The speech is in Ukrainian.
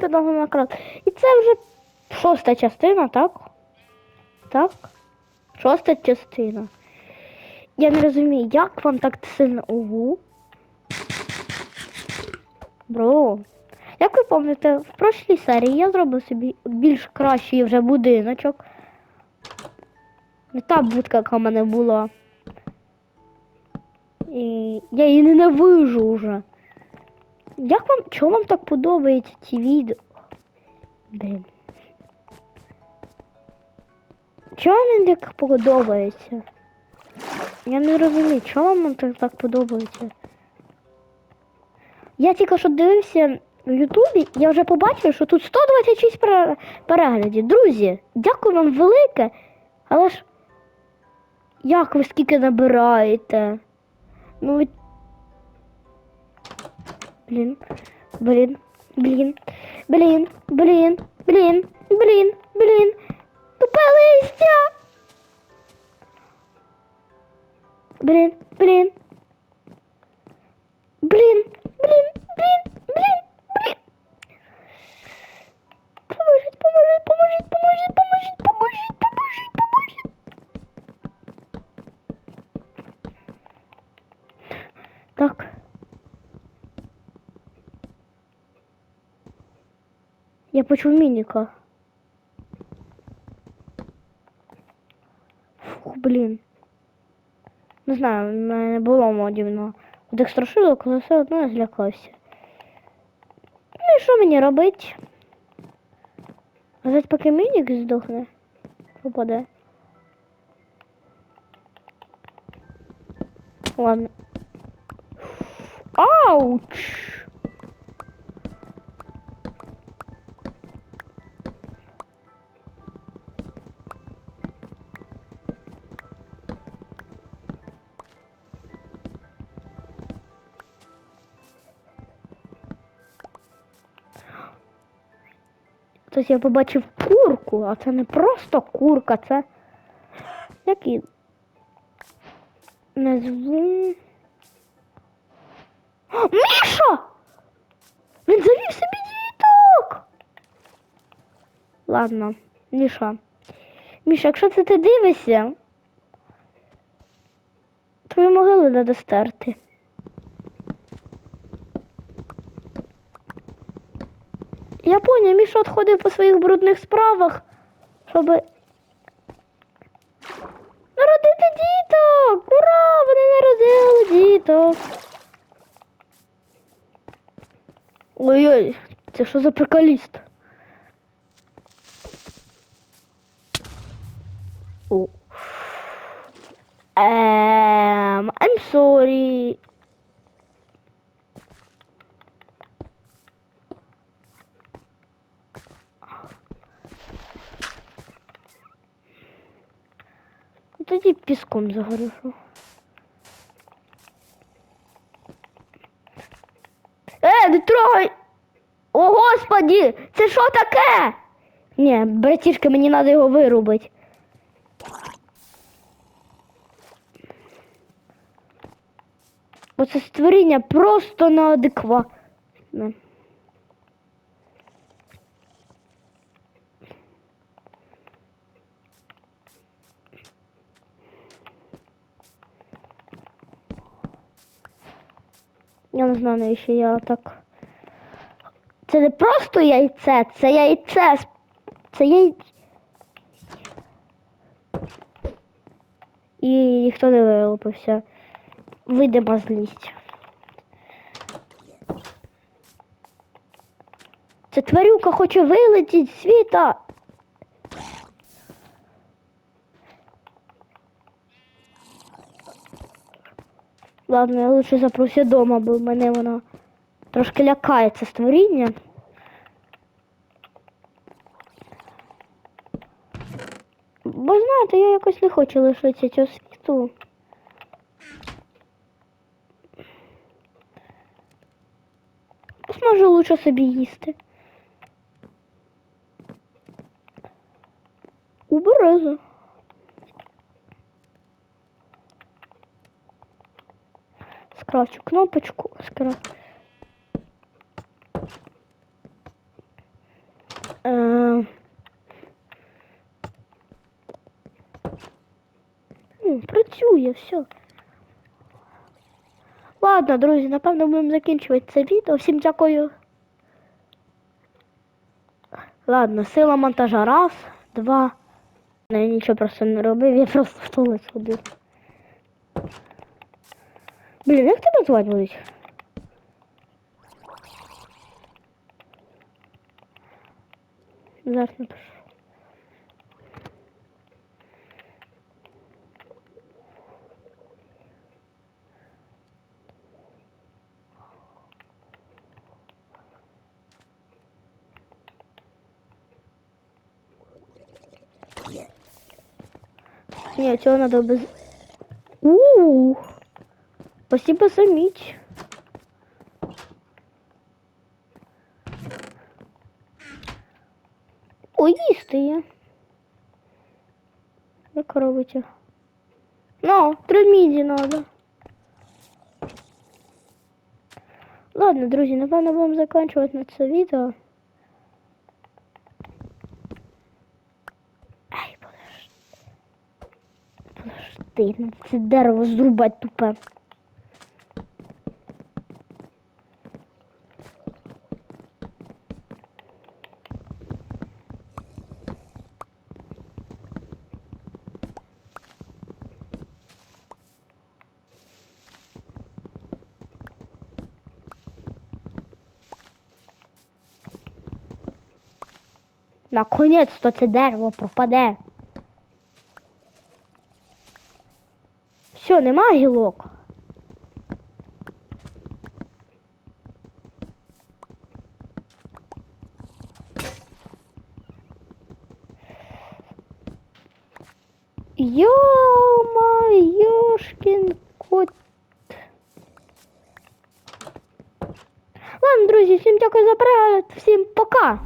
підлогу на кран. І це вже шоста частина, так? Так? Шоста частина. Я не розумію, як вам так сильно угу. Бро. Як ви пам'ятаєте, в прошлій серії я зробив собі більш кращий вже будиночок. Не та будка, яка в мене була. І я її ненавижу вже. Як вам, чому вам так подобається ці відео? Блін. Чому вам так подобається? Я не розумію, чому вам так, так подобається? Я тільки що дивився в Ютубі, я вже побачив, що тут 126 переглядів. Друзі, дякую вам велике. Але ж як ви скільки набираєте? Ну. Блін, блін, блін, блін, блін, блін, блін, блін. Тупе листя. Блін. Блін, Я почув мініка. Фух, блін. Не знаю, в мене не було модів на так страшило, коли все одно я злякався. Ну і що мені робить? Гадать, поки мінік здохне, пропаде. Ладно. Ауч! Тобто я побачив курку, а це не просто курка, це як і назву. Міша! Він завів собі діток! Ладно, Міша. Міша, якщо це ти дивишся, твою могилу треба стерти. Я поняв, Міша ходив по своїх брудних справах, щоб народити діток! Ура! Вони народили діток! Ой-ой, це що за приколіст? О. Ем, I'm sorry. Тоді піском загорюшу. Е, не трогай! О, господі! Це що таке? Ні, братішка, мені треба його вирубити. Бо це створіння просто неадекватне. Я не знаю, навіщо я так. Це не просто яйце, це яйце. Це яйце. І ніхто не вилупився. Видима злість. Це тварюка хоче вилетіти з світа. Ладно, я лучше запрося дома, бо мене вона трошки лякає це створіння. Бо знаєте, я якось не хочу лишитися цього світу. Може лучше собі їсти. У. красю кнопочку Оскара. Э, ну, працює все. Ладно, друзі, напевно, будемо закінчувати це відео. Всім дякую. Ладно, сила монтажа раз, два. Я нічого просто не робив, я просто в туалет. Блін, як тебе звати будуть? Зараз напишу. Не, чего надо без... у Спасибо за меч. Ой, їсти. Як робите? Ну, три міді надо. Ладно, друзі, напевно, будемо закінчувати на це відео. Ай, подожди. Подожди, це дерево зрубати тупе. Наконець-то це дерево пропаде. Все, нема гілок. Йо-моёшкин кот. Ладно, друзі, всім дякую за перегляд, всім пока.